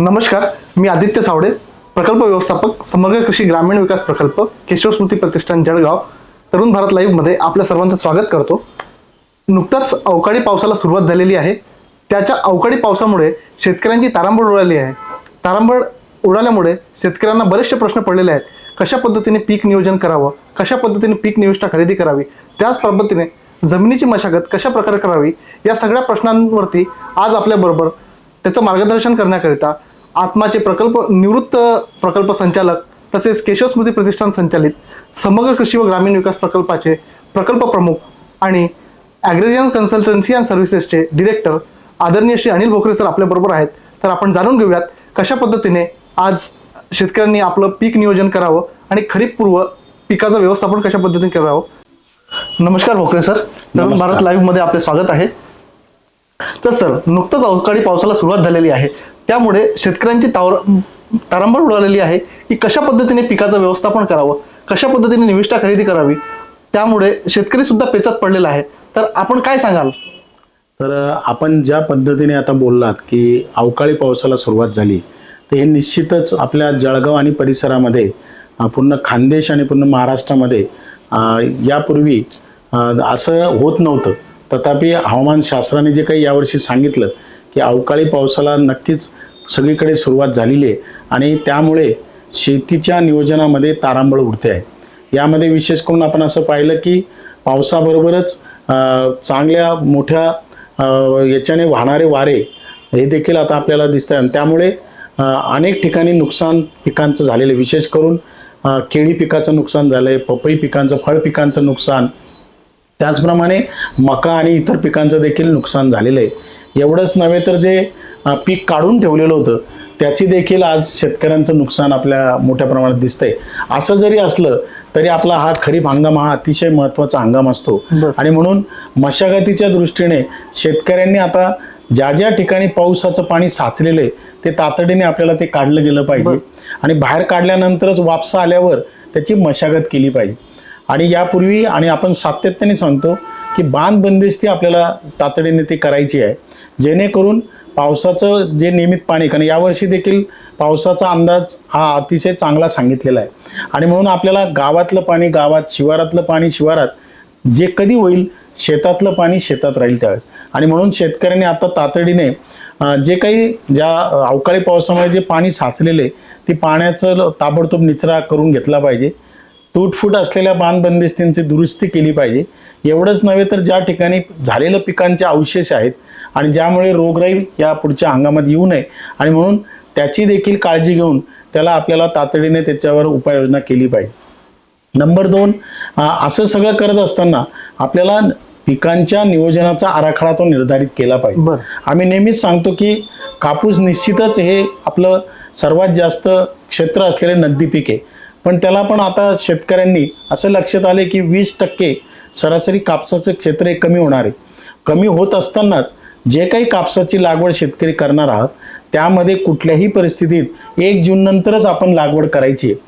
नमस्कार मी आदित्य सावडे प्रकल्प व्यवस्थापक समग्र कृषी ग्रामीण विकास प्रकल्प केशव स्मृती प्रतिष्ठान जळगाव तरुण भारत लाईव्हमध्ये आपल्या सर्वांचं स्वागत करतो. नुकताच अवकाळी पावसाला सुरुवात झालेली आहे. त्याच्या अवकाळी पावसामुळे शेतकऱ्यांची तारांबळ उडाली आहे. तारांबळ उडाल्यामुळे शेतकऱ्यांना बरेचसे प्रश्न पडलेले आहेत. कशा पद्धतीने पीक नियोजन करावं? कशा पद्धतीने पीक निविष्ठा खरेदी करावी? त्याच पद्धतीने जमिनीची मशागत कशा प्रकारे करावी? या सगळ्या प्रश्नांवरती आज आपल्याबरोबर त्याचं मार्गदर्शन करण्याकरिता आत्माचे प्रकल्प निवृत्त प्रकल्प संचालक तसेच केशव स्मृती प्रतिष्ठान संचालित समग्र कृषी व ग्रामीण विकास प्रकल्पाचे प्रकल्प प्रमुख आणि ॲग्रेरियन कन्सल्टन्सी अँड सर्व्हिसेसचे डिरेक्टर आदरणीय श्री अनिल भोकरे सर आपल्याबरोबर आहेत. तर आपण जाणून घेऊयात कशा पद्धतीने आज शेतकऱ्यांनी आपलं पीक नियोजन करावं आणि खरीप पूर्व पिकाचं व्यवस्थापन कशा पद्धतीने करावं. नमस्कार भोकरे सर. नमस्कार. भारत लाईव्हमध्ये आपले स्वागत आहे. तर सर नुकतंच अवकाळी पावसाला सुरुवात झालेली आहे. त्यामुळे शेतकऱ्यांची तावर तारांबळ उडालेली आहे की कशा पद्धतीने पिकाचं व्यवस्थापन करावं? कशा पद्धतीने निविष्ठा खरेदी करावी? त्यामुळे शेतकरी सुद्धा पेचात पडलेला आहे. तर आपण काय सांगाल? तर आपण ज्या पद्धतीने आता बोललात की अवकाळी पावसाला सुरुवात झाली तर हे निश्चितच आपल्या जळगाव आणि परिसरामध्ये पूर्ण खानदेश आणि पूर्ण महाराष्ट्रामध्ये यापूर्वी असं होत नव्हतं. तथापि हवामान शास्त्राने जे काही यावर्षी सांगितलं की अवकाळी पावसाला नक्कीच सगळीकडे सुरुवात झालेली आहे आणि त्यामुळे शेतीच्या नियोजनामध्ये तारांबळ उडते आहे. यामध्ये विशेष करून आपण असं पाहिलं की पावसाबरोबरच चांगल्या मोठ्या याच्याने वाहणारे वारे हे देखील आता आपल्याला दिसत आहे त्यामुळे अनेक ठिकाणी नुकसान पिकांचं झालेलं आहे. विशेष करून केळी पिकाचं नुकसान झालं आहे पपई पिकांचं फळ पिकांचं नुकसान त्याचप्रमाणे मका आणि इतर पिकांचं देखील नुकसान झालेलं आहे. एवढंच नव्हे तर जे पीक काढून ठेवलेलं होतं त्याची देखील आज शेतकऱ्यांचं नुकसान आपल्या मोठ्या प्रमाणात दिसतंय. असं जरी असलं तरी आपला हा खरीप हंगाम हा अतिशय महत्त्वाचा हंगाम असतो. आणि म्हणून मशागतीच्या दृष्टीने शेतकऱ्यांनी आता ज्या ज्या ठिकाणी पावसाचं पाणी साचलेलं आहे ते तातडीने आपल्याला ते काढलं गेलं पाहिजे. आणि बाहेर काढल्यानंतरच वापसा आल्यावर त्याची मशागत केली पाहिजे. आणि यापूर्वी आणि आपण सातत्याने सांगतो की बांध बंदिस्ती आपल्याला तातडीने ती करायची आहे. जेणेकरून पावसाचं जे नियमित पाणी कारण यावर्षी देखील पावसाचा अंदाज हा अतिशय चांगला सांगितलेला आहे. आणि म्हणून आपल्याला गावातलं पाणी गावात शिवारातलं पाणी शिवारात जे कधी होईल शेतातलं पाणी शेतात राहील त्यावेळेस. आणि म्हणून शेतकऱ्यांनी आता तातडीने जे काही ज्या अवकाळी पावसामुळे जे पाणी साचलेले ती पाण्याचं ताबडतोब निचरा करून घेतला पाहिजे. तुटफूट असलेल्या बांध बंदिस्तींची दुरुस्ती केली पाहिजे. एवढंच नव्हे तर ज्या ठिकाणी झालेल्या पिकांचे अवशेष आहेत आणि ज्यामुळे रोगराई या पुढच्या हंगामात येऊ नये आणि म्हणून त्याची देखील काळजी घेऊन त्याला आपल्याला तातडीने त्याच्यावर उपाययोजना केली पाहिजे. नंबर दोन असं सगळं करत असताना आपल्याला पिकांच्या नियोजनाचा आराखडा तो निर्धारित केला पाहिजे. बरं. आम्ही नेहमीच सांगतो की कापूस निश्चितच हे आपलं सर्वात जास्त क्षेत्र असलेले नगदी पीक आहे. पण त्याला पण आता शेतकऱ्यांनी असं लक्षात आले की वीस टक्के सरासरी कापसाचं क्षेत्र हे कमी होणार आहे. कमी होत असतानाच जे काही कापसाची लागवड शेतकरी करणार आहात त्यामध्ये कुठल्याही परिस्थितीत एक जून नंतरच आपण लागवड करायची आहे.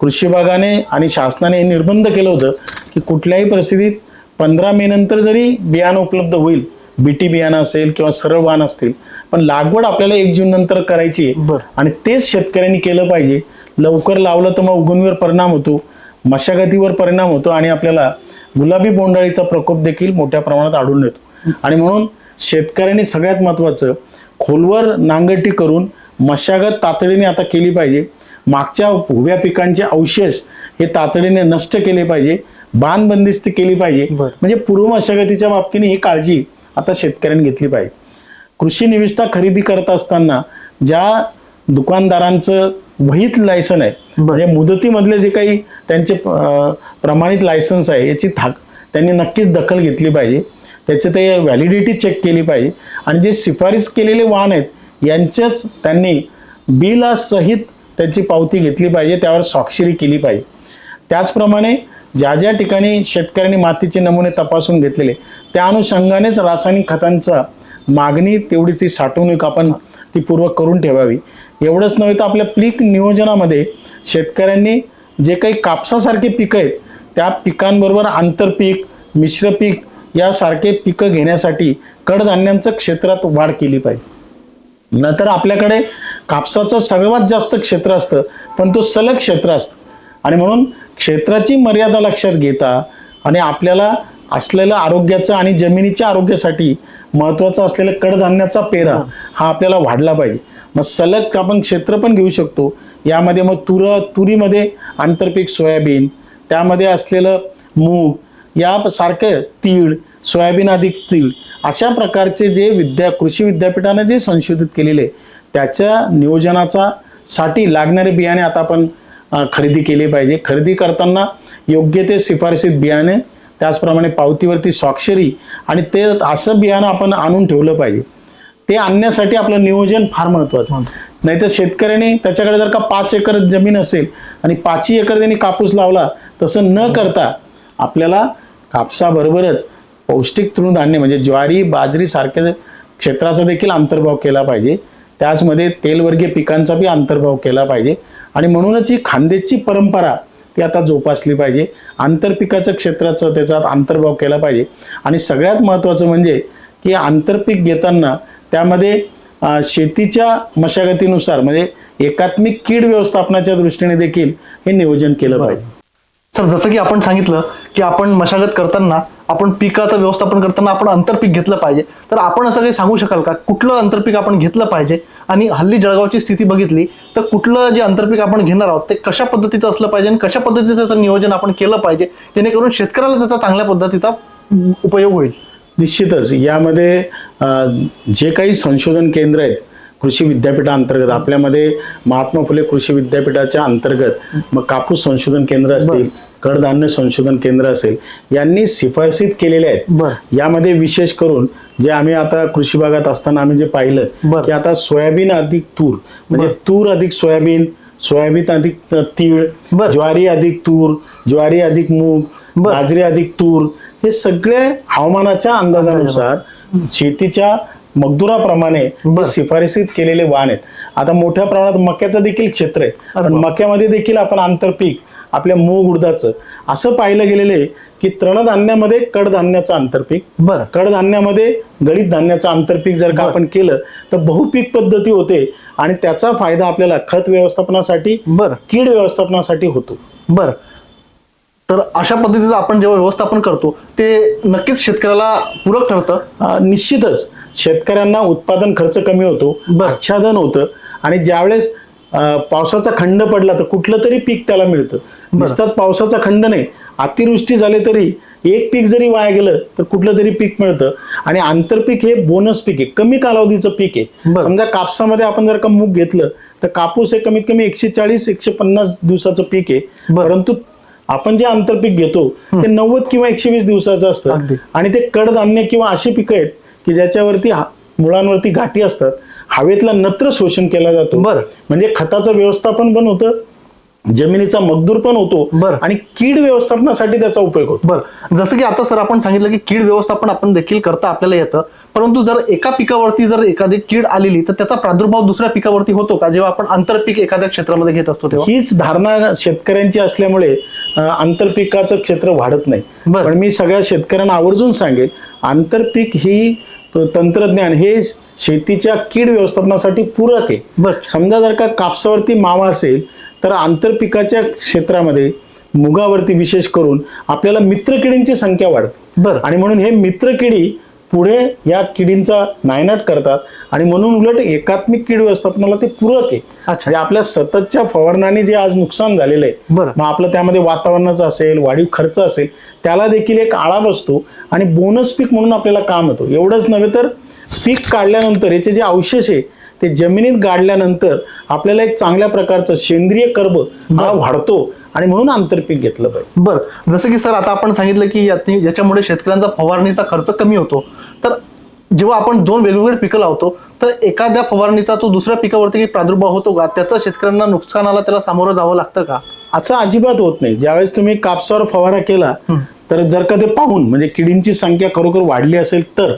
कृषी विभागाने आणि शासनाने हे निर्बंध केलं होतं की कुठल्याही परिस्थितीत पंधरा मे नंतर जरी बियाणं उपलब्ध होईल बीटी बियाणं असेल किंवा सरळ वाण असतील पण लागवड आपल्याला एक जून नंतर करायची आहे. बरं. आणि तेच शेतकऱ्यांनी केलं पाहिजे. लवकर लावलं तर मग उगवणीवर परिणाम होतो मशागतीवर परिणाम होतो आणि आपल्याला गुलाबी बोंडाळीचा प्रकोप देखील मोठ्या प्रमाणात आढळून येतो. आणि म्हणून शेतकऱ्यांनी सगळ्यात महत्त्वाचं खोलवर नांगरटी करून मशागत तातडीने आता केली पाहिजे. मागच्या उभ्या पिकांचे अवशेष हे तातडीने नष्ट केले पाहिजे. बांध बंदिस्ती केली पाहिजे. म्हणजे पूर्व मशागतीच्या बाबतीने ही काळजी आता शेतकऱ्यांनी घेतली पाहिजे. कृषी निविष्ठा खरेदी करत असताना ज्या दुकानदारांचं वहीत लायसन आहे. म्हणजे मुदतीमधले जे काही त्यांचे प्रमाणित लायसन्स आहे याची थाक त्यांनी नक्कीच दखल घेतली पाहिजे. त्याचे ते व्हॅलिडिटी चेक केली पाहिजे. आणि जे शिफारस केलेले वाहन आहेत यांच्याच त्यांनी बिला सहित त्याची पावती घेतली पाहिजे त्यावर स्वाक्षरी केली पाहिजे. त्याचप्रमाणे ज्या ज्या ठिकाणी शेतकऱ्यांनी मातीचे नमुने तपासून घेतलेले त्या अनुषंगानेच रासायनिक खतांचा मागणी तेवढी ती साठवणूक आपण ती पूर्व करून ठेवावी. एवढंच नव्हे तर आपल्या पीक नियोजनामध्ये शेतकऱ्यांनी जे काही कापसासारखे पिकं आहेत त्या पिकांबरोबर आंतरपीक मिश्र पीक यासारखे पिकं घेण्यासाठी कडधान्यांचं क्षेत्रात वाढ केली पाहिजे. नंतर आपल्याकडे कापसाचं सर्वात जास्त क्षेत्र असतं पण तो सलग क्षेत्र असतं. आणि म्हणून क्षेत्राची मर्यादा लक्षात घेता आणि आपल्याला असलेलं आरोग्याचं आणि जमिनीच्या आरोग्यासाठी महत्त्वाचा असलेलं कडधान्याचा पेरा हा आपल्याला वाढला पाहिजे. मग सलग आपण क्षेत्र पण घेऊ शकतो. यामध्ये मग तुर तुरीमध्ये आंतरपीक सोयाबीन त्यामध्ये असलेलं मूग या सारखे तीळ सोयाबीन अधिक तीळ अशा प्रकारचे जे विद्या कृषी विद्यापीठानं जे संशोधित केलेले त्याच्या नियोजनाचा साठी लागणारे बियाणे आता आपण खरेदी केले पाहिजे. खरेदी करताना योग्य ते शिफारसीत बियाणे त्याचप्रमाणे पावतीवरती स्वाक्षरी आणि ते असं बियाणं आपण आणून ठेवलं पाहिजे. ते आणण्यासाठी आपलं नियोजन फार महत्वाचं नाहीतर शेतकऱ्याने त्याच्याकडे जर का पाच एकर जमीन असेल आणि पाचही एकर त्यांनी कापूस लावला तसं न करता आपल्याला कापसाबरोबरच पौष्टिक तृणधान्य म्हणजे ज्वारी बाजरी सारख्या क्षेत्राचा देखील अंतर्भाव केला पाहिजे. त्याचमध्ये तेलवर्गीय पिकांचा बी अंतर्भाव केला पाहिजे. आणि म्हणूनच ही खानदेशची परंपरा ती आता जोपासली पाहिजे. आंतरपिकाचं क्षेत्राचं त्याच्यात अंतर्भाव केला पाहिजे. आणि सगळ्यात महत्त्वाचं म्हणजे की आंतरपीक घेताना त्यामध्ये शेतीच्या मशागतीनुसार म्हणजे एकात्मिक कीड व्यवस्थापनाच्या दृष्टीने देखील हे नियोजन केलं पाहिजे. सर जसं की आपण सांगितलं की आपण मशागत करताना आपण पिकाचं व्यवस्थापन करताना आपण आंतरपीक घेतलं पाहिजे. तर आपण असं काही सांगू शकाल का? कुठलं आंतरपीक आपण घेतलं पाहिजे? आणि हल्ली जळगावची स्थिती बघितली तर कुठलं जे आंतरपीक आपण घेणार आहोत ते कशा पद्धतीचं असलं पाहिजे आणि कशा पद्धतीचं त्याचं नियोजन आपण केलं पाहिजे जेणेकरून शेतकऱ्याला त्याचा चांगल्या पद्धतीचा उपयोग होईल? निश्चितच यामध्ये जे काही संशोधन केंद्र आहेत कृषी विद्यापीठाअंतर्गत आपल्यामध्ये महात्मा फुले कृषी विद्यापीठाच्या अंतर्गत मग कापूस संशोधन केंद्र असतील कडधान्य संशोधन केंद्र असेल यांनी शिफारसीत केलेले आहेत यामध्ये विशेष करून जे आम्ही आता कृषी भागात असताना आम्ही जे पाहिलं. की आता सोयाबीन अधिक तूर म्हणजे. तूर अधिक सोयाबीन सोयाबीन अधिक तीळ. ज्वारी अधिक तूर ज्वारी अधिक मूग. बाजरी अधिक तूर हे सगळे हवामानाच्या अंदाजानुसार शेतीच्या मजदुराप्रमाणे शिफारसीत केलेले वाण आहेत. आता मोठ्या प्रमाणात मक्याचं देखील क्षेत्र आहे. पण. मक्यामध्ये देखील आपण आंतरपीक आपल्या मूग उडदाचं असं पाहिलं गेलेलं आहे की तृणधान्यामध्ये कडधान्याचं आंतरपीक बरं. कडधान्यामध्ये गळीत धान्याचं आंतरपीक जर का. आपण केलं तर बहुपीक पद्धती होते आणि त्याचा फायदा आपल्याला खत व्यवस्थापनासाठी बरं. कीड व्यवस्थापनासाठी होतो. बरं. तर अशा पद्धतीचं आपण जेव्हा व्यवस्थापन करतो ते नक्कीच शेतकऱ्याला पूरक ठरतं निश्चितच शेतकऱ्यांना उत्पादन खर्च कमी होतो. आच्छादन होतं आणि ज्यावेळेस पावसाचा खंड पडला तर कुठलं तरी पीक त्याला मिळतं नुसताच पावसाचा खंड नाही अतिवृष्टी झाली तरी एक पीक जरी वाया गेलं तर कुठलं तरी पीक मिळतं आणि आंतरपीक हे बोनस पीक आहे कमी कालावधीचं पीक आहे. समजा कापसामध्ये आपण जर का मूग घेतलं तर कापूस हे कमीत कमी एकशे चाळीस एकशे पन्नास दिवसाचं पीक आहे. परंतु आपण जे आंतरपीक घेतो ते नव्वद किंवा एकशे वीस दिवसाचं. असतं आणि ते कडधान्य किंवा अशी पिकं आहेत की ज्याच्यावरती मुळांवरती गाठी असतात हवेतला नत्र शोषण केला जातो बरं. म्हणजे खताचं व्यवस्थापन पण होतं जमिनीचा मजदूर पण होतो बरं. आणि कीड व्यवस्थापनासाठी त्याचा उपयोग होतो. बरं. जसं की आता सर आपण सांगितलं की कीड व्यवस्थापन आपण देखील करता आपल्याला येतं. परंतु जर एका पिकावरती जर एखादी कीड आलेली तर त्याचा प्रादुर्भाव दुसऱ्या पिकावरती होतो का? जेव्हा आपण आंतरपीक एखाद्या क्षेत्रामध्ये घेत असतो तेव्हा? हीच धारणा शेतकऱ्यांची असल्यामुळे आंतरपिकाचं क्षेत्र वाढत नाही. बरं. पण मी सगळ्या शेतकऱ्यांना आवर्जून सांगेन आंतरपीक ही तंत्रज्ञान हे शेतीच्या कीड व्यवस्थापनासाठी पूरक आहे. बरं. समजा जर का कापसावरती मावा असेल तर आंतरपिकाच्या क्षेत्रामध्ये मुगावरती विशेष करून आपल्याला मित्रकिडींची संख्या वाढते. बरं. आणि म्हणून हे मित्रकिडी पुढे या किडींचा नायनाट करतात आणि म्हणून उलट एकात्मिक कीड व्यवस्थापनाला ते पूरक आहे. अच्छा. म्हणजे आपल्या सततच्या फवारणाने जे आज नुकसान झालेलं आहे बरं. मग आपलं त्यामध्ये वातावरणाचं असेल वाढीव खर्च असेल त्याला देखील एक आळा बसतो आणि बोनस पीक म्हणून आपल्याला काम होतं. एवढंच नव्हे तर पीक काढल्यानंतर याचे जे अवशेष आहे ते जमिनीत गाडल्यानंतर आपल्याला एक चांगल्या प्रकारचं सेंद्रिय कर्ब हा वाढतो आणि म्हणून आंतरपीक घेतलं पाहिजे. बरं. जसं की सर आता आपण सांगितलं की यात- याच्यामुळे शेतकऱ्यांचा फवारणीचा खर्च कमी होतो. तर जेव्हा आपण दोन वेगवेगळे पिकं लावतो तर एखाद्या फवारणीचा तो दुसऱ्या पिकावरती काही प्रादुर्भाव होतो का? त्याचं शेतकऱ्यांना नुकसानाला त्याला सामोरं जावं लागतं का? असं अजिबात होत नाही. ज्यावेळेस तुम्ही कापसावर फवारा केला. तर जर का ते पाहून म्हणजे किडींची संख्या खरोखर वाढली असेल तर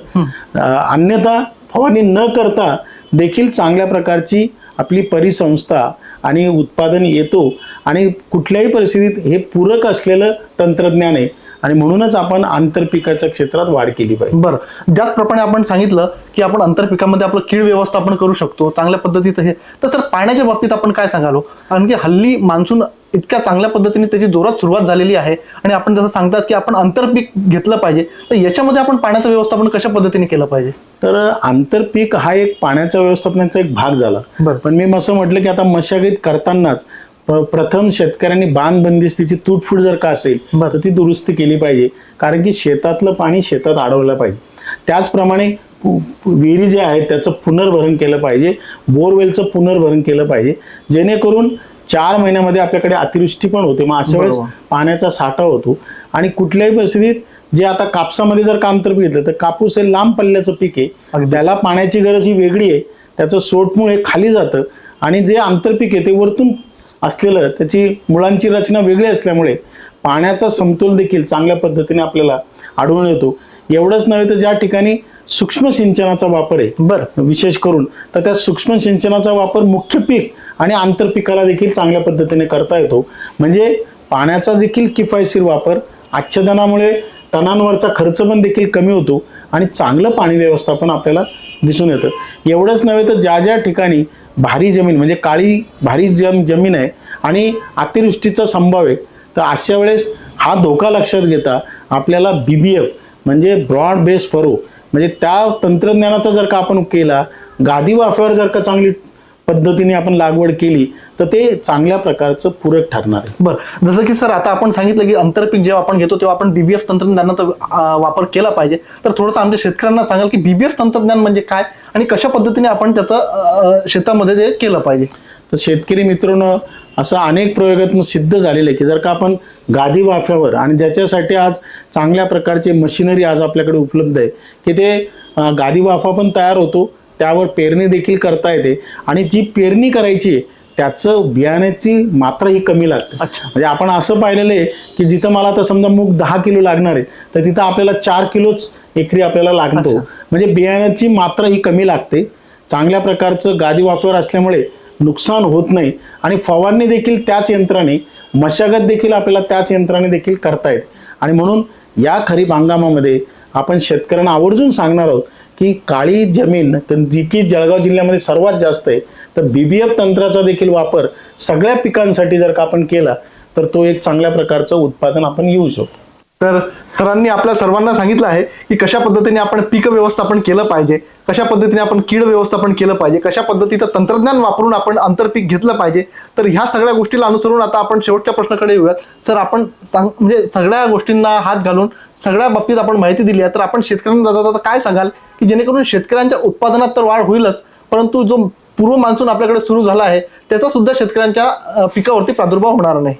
अन्यथा फवारणी न करता देखील चांगल्या प्रकारची आपली परिसंस्था आणि उत्पादन येतो आणि कुठल्याही परिस्थितीत हे पूरक असलेलं तंत्रज्ञान आहे. आणि म्हणूनच आपण आंतरपिकाच्या क्षेत्रात वाढ केली पाहिजे. बरं. त्याचप्रमाणे आपण सांगितलं की आपण आंतरपिकामध्ये आपलं कीड व्यवस्थापन करू शकतो चांगल्या पद्धतीचं हे. तर सर पाण्याच्या बाबतीत आपण काय सांगालो? कारण की हल्ली मान्सून इतक्या चांगल्या पद्धतीने त्याची जोरात सुरुवात झालेली आहे आणि आपण जसं सांगतात की आपण आंतरपीक घेतलं पाहिजे तर याच्यामध्ये आपण पाण्याचं व्यवस्थापन कशा पद्धतीने केलं पाहिजे? तर आंतरपीक हा एक पाण्याच्या व्यवस्थापनाचा एक भाग झाला. बरं. पण मी असं म्हटलं की आता मशागत करतानाच प्रथम शेतकऱ्यांनी बांध बंदिस्तीची तुटफूट जर का असेल. तर ती दुरुस्ती केली पाहिजे. कारण की शेतातलं पाणी शेतात अडवलं पाहिजे. त्याचप्रमाणे विहिरी जे आहेत त्याचं पुनर्भरण केलं पाहिजे. बोरवेलचं पुनर्भरण केलं पाहिजे. जेणेकरून चार महिन्यामध्ये आपल्याकडे अतिवृष्टी पण होते. मग अशा वेळेस. पाण्याचा साठा होतो. आणि कुठल्याही परिस्थितीत जे आता कापसामध्ये जर काम तर घेतलं तर कापूस हे लांब पल्ल्याचं पीक आहे. त्याला पाण्याची गरज ही वेगळी आहे. त्याचं सोटमूळ हे खाली जातं. आणि जे आंतरपीक आहे ते वरतून असलेलं त्याची मुळांची रचना वेगळी असल्यामुळे पाण्याचा समतोल देखील चांगल्या पद्धतीने आपल्याला आढळून येतो. एवढंच नव्हे तर ज्या ठिकाणी सूक्ष्म सिंचनाचा वापर आहे बरं. विशेष करून तर त्या सूक्ष्म सिंचनाचा वापर मुख्य पीक आणि आंतरपिकाला देखील चांगल्या पद्धतीने करता येतो. म्हणजे पाण्याचा देखील किफायतशीर वापर आच्छादनामुळे तणांवरचा खर्च पण देखील कमी होतो आणि चांगलं पाणी व्यवस्थापन आपल्याला दिसून येतं. एवढंच नव्हे तर ज्या ज्या ठिकाणी भारी जमीन म्हणजे काळी भारी जम जमीन आहे आणि अतिवृष्टीचा संभाव आहे तर अशा वेळेस हा धोका लक्षात घेता आपल्याला बी बी एफ म्हणजे ब्रॉड बेस फरो म्हणजे त्या तंत्रज्ञानाचा जर का आपण केला गादी वाफ्यावर जर का चांगली पद्धतीने आपण लागवड केली तर ते चांगल्या प्रकारचं पूरक ठरणार आहे. बरं. जसं की सर आता आपण सांगितलं की आंतरपीक जेव्हा आपण घेतो तेव्हा आपण बीबीएफ तंत्रज्ञानाचा वापर केला पाहिजे. तर थोडंसं आमच्या शेतकऱ्यांना सांगाल की बीबीएफ तंत्रज्ञान म्हणजे काय आणि कशा पद्धतीने आपण त्याचं शेतामध्ये ते केलं पाहिजे? तर शेतकरी मित्रांनो असं अनेक प्रयोगातून सिद्ध झालेलं आहे की जर का आपण गादी वाफ्यावर आणि ज्याच्यासाठी आज चांगल्या प्रकारचे मशिनरी आज आपल्याकडे उपलब्ध आहे की ते गादी वाफा पण तयार होतो त्यावर पेरणी देखील करता येते. आणि जी पेरणी करायची त्याचं बियाण्याची मात्रा ही कमी लागते. म्हणजे आपण असं पाहिलेलं आहे की जिथं मला तर समजा मूग दहा किलो लागणार आहे तर तिथं आपल्याला चार किलोच एकरी आपल्याला लागतो. म्हणजे बियाण्याची मात्रा ही कमी लागते. चांगल्या प्रकारचं गादी वाफेवर असल्यामुळे नुकसान होत नाही. आणि फवारणी देखील त्याच यंत्राने मशागत देखील आपल्याला त्याच यंत्राने देखील करता येते. आणि म्हणून या खरीप हंगामामध्ये आपण शेतकऱ्यांना आवर्जून सांगणार आहोत की काळी जमीन तर जी की जळगाव जिल्ह्यामध्ये सर्वात जास्त आहे तर बीबीएफ तंत्राचा देखील वापर सगळ्या पिकांसाठी जर का आपण केला तर तो एक चांगल्या प्रकारचं उत्पादन आपण येऊ शकतो. तर सरांनी आपल्या सर्वांना सांगितलं आहे की कशा पद्धतीने आपण पीक व्यवस्थापन केलं पाहिजे कशा पद्धतीने आपण कीड व्यवस्थापन केलं पाहिजे कशा पद्धतीचं तंत्रज्ञान वापरून आपण आंतरपीक घेतलं पाहिजे तर ह्या सगळ्या गोष्टीला अनुसरून आता आपण शेवटच्या प्रश्नाकडे येऊयात. सर आपण सांग म्हणजे सगळ्या गोष्टींना हात घालून सगळ्या बाबतीत आपण माहिती दिली आहे तर आपण शेतकऱ्यांना जाता काय सांगाल की जेणेकरून शेतकऱ्यांच्या उत्पादनात तर वाढ होईलच परंतु जो पूर्व मान्सून आपल्याकडे सुरू झाला आहे त्याचा सुद्धा शेतकऱ्यांच्या पिकावरती प्रादुर्भाव होणार नाही.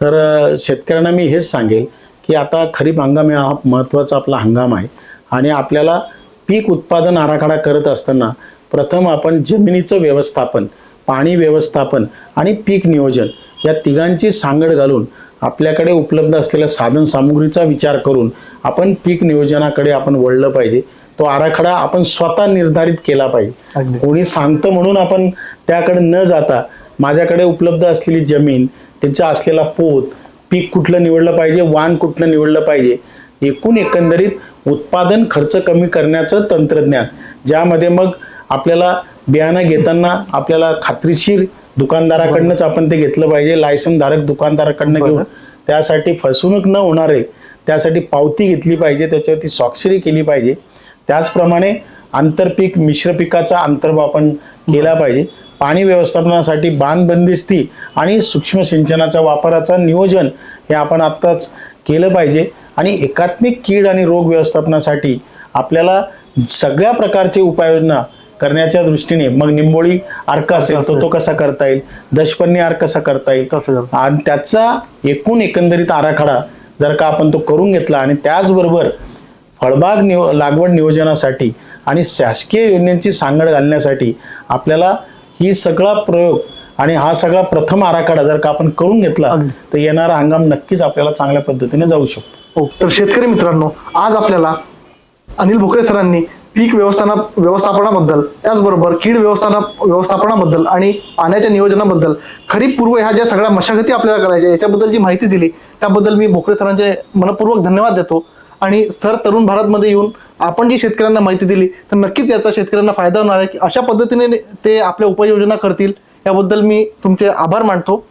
तर शेतकऱ्यांना मी हेच सांगेल की आता खरीप हंगाम हा महत्त्वाचा आपला हंगाम आहे. आणि आपल्याला पीक उत्पादन आराखडा करत असताना प्रथम आपण जमिनीचं व्यवस्थापन पाणी व्यवस्थापन आणि पीक नियोजन या तिघांची सांगड घालून आपल्याकडे उपलब्ध असलेल्या साधन सामुग्रीचा विचार करून आपण पीक नियोजनाकडे आपण वळलं पाहिजे. तो आराखडा आपण स्वतः निर्धारित केला पाहिजे. कोणी सांगतं म्हणून आपण त्याकडे न जाता माझ्याकडे उपलब्ध असलेली जमीन त्याचा असलेला पोत पीक कुठलं निवडलं पाहिजे वाण कुठलं निवडलं पाहिजे एकूण एकंदरीत उत्पादन खर्च कमी करण्याचं तंत्रज्ञान. ज्यामध्ये मग आपल्याला बियाणं घेताना आपल्याला खात्रीशीर दुकानदाराकडनंच आपण ते घेतलं पाहिजे लायसन धारक दुकानदाराकडनं घेऊन. त्यासाठी फसवणूक न होणार आहे त्यासाठी पावती घेतली पाहिजे त्याच्यावरती स्वाक्षरी केली पाहिजे. त्याचप्रमाणे आंतरपीक मिश्र पिकाचा अंतर्भाव आपण केला पाहिजे. पाणी व्यवस्थापनासाठी बांध बंदिस्ती आणि सूक्ष्म सिंचनाच्या वापराचं नियोजन हे आपण आत्ताच केलं पाहिजे. आणि एकात्मिक कीड आणि रोग व्यवस्थापनासाठी आपल्याला सगळ्या प्रकारचे उपाययोजना करण्याच्या दृष्टीने मग निंबोळी अर्क असेल तर तो कसा करता येईल? दशपन्नी अर्क कसा करता येईल? आणि त्याचा एकूण एकंदरीत आराखडा जर का आपण तो करून घेतला आणि त्याचबरोबर फळबाग निव लागवड नियोजनासाठी आणि शासकीय योजनेची सांगड घालण्यासाठी आपल्याला ही सगळा प्रयोग आणि हा सगळा प्रथम आराखडा जर का आपण करून घेतला. तर येणारा हंगाम नक्कीच आपल्याला चांगल्या पद्धतीने जाऊ शकतो हो तर शेतकरी मित्रांनो आज आपल्याला अनिल भोकरे सरांनी पीक व्यवस्थाना व्यवस्थापनाबद्दल त्याचबरोबर कीड व्यवस्थाना व्यवस्थापनाबद्दल आणि पाण्याच्या नियोजनाबद्दल खरीप पूर्व ह्या ज्या सगळ्या मशागती आपल्याला करायच्या याच्याबद्दल जी माहिती दिली त्याबद्दल मी भोकरे सरांचे मनपूर्वक धन्यवाद देतो आणि सर तरुण भारतमध्ये येऊन आपण जी शेतकऱ्यांना माहिती दिली तर नक्कीच याचा शेतकऱ्यांना फायदा होणार आहे. की अशा पद्धतीने ते आपल्या उपाययोजना करतील. याबद्दल मी तुमचे आभार मानतो.